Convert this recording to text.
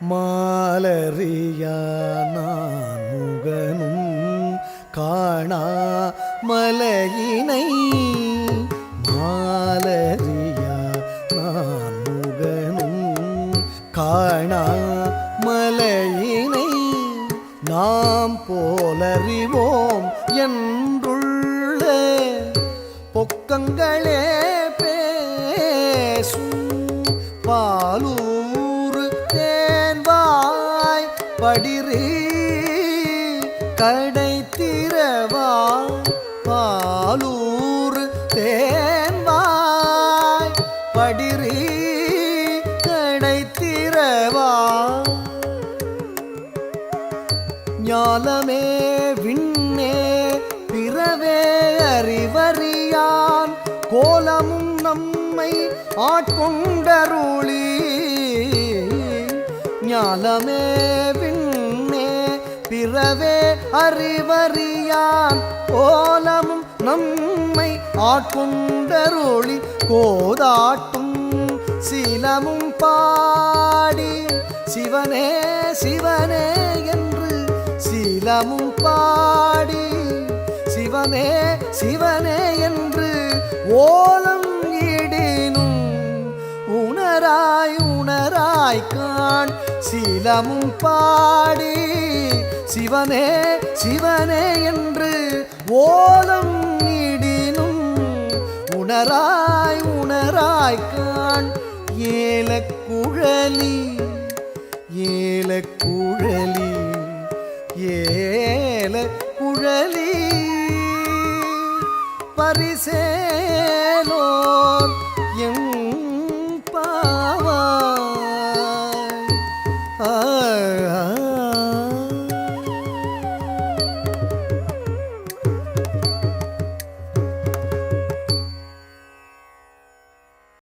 மாலறியா முகனும் காணா மலையினை மாலறியா நான் முகனும் காணா மலையினை நாம் போலறிவோம் என் வடிறு கடை திறவாய் பாலூர் தேன்வாய். படிறு கடை திறவாய் ஞாலமே விண்ணே பிறவே அறிவறியான். கோலமும் நம்மை ஆட்கொண்டருளி. ஞாலமே பிறவே அறிவறியான். கோலமும் நம்மை ஆட்கொண்டருளி கோதாட்டும். சீலமும் பாடி சிவனே சிவனே என்று சீலமும் பாடி சிவனே சிவனே என்று ஓலம் இடினும். உணராய் உணராய் காண் சீலமும் பாடி சிவனே சிவனே என்று ஓலம் நீடினும் உணராய் உணராய் காண் ஏலக்குழலி ஏலக்குழலி ஏலக்குழலி பரிசே